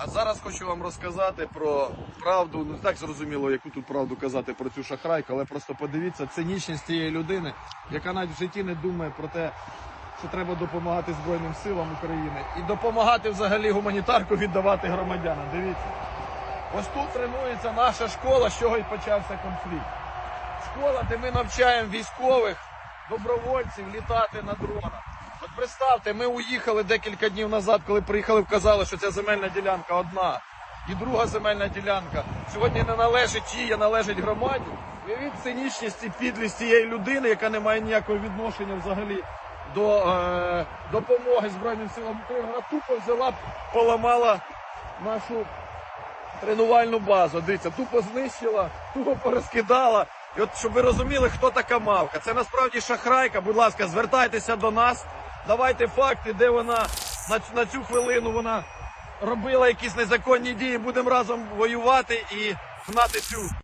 А зараз хочу вам розказати про правду. Ну так зрозуміло, яку тут правду казати про цю шахрайку, але просто подивіться цинічність тієї людини, яка навіть в житті не думає про те, що треба допомагати Збройним силам України і допомагати взагалі гуманітарку віддавати громадянам. Дивіться. Ось тут тренується наша школа, з чого й почався конфлікт. Школа, де ми навчаємо військових добровольців літати на дронах. Представте, ми уїхали декілька днів назад, коли приїхали, вказали, що ця земельна ділянка одна. І друга земельна ділянка сьогодні не належить їй, а належить громаді. Уявіть цинічність і підлість цієї людини, яка не має ніякого відношення взагалі до е, допомоги Збройним силам України. Вона тупо взяла, поламала нашу тренувальну базу. Дивіться, тупо знищила, тупо порозкидала. І от щоб ви розуміли, хто така мавка. Це насправді шахрайка. Будь ласка, звертайтеся до нас. Давайте факти, де вона на, цю- на цю хвилину вона робила якісь незаконні дії. Будемо разом воювати і гнати цю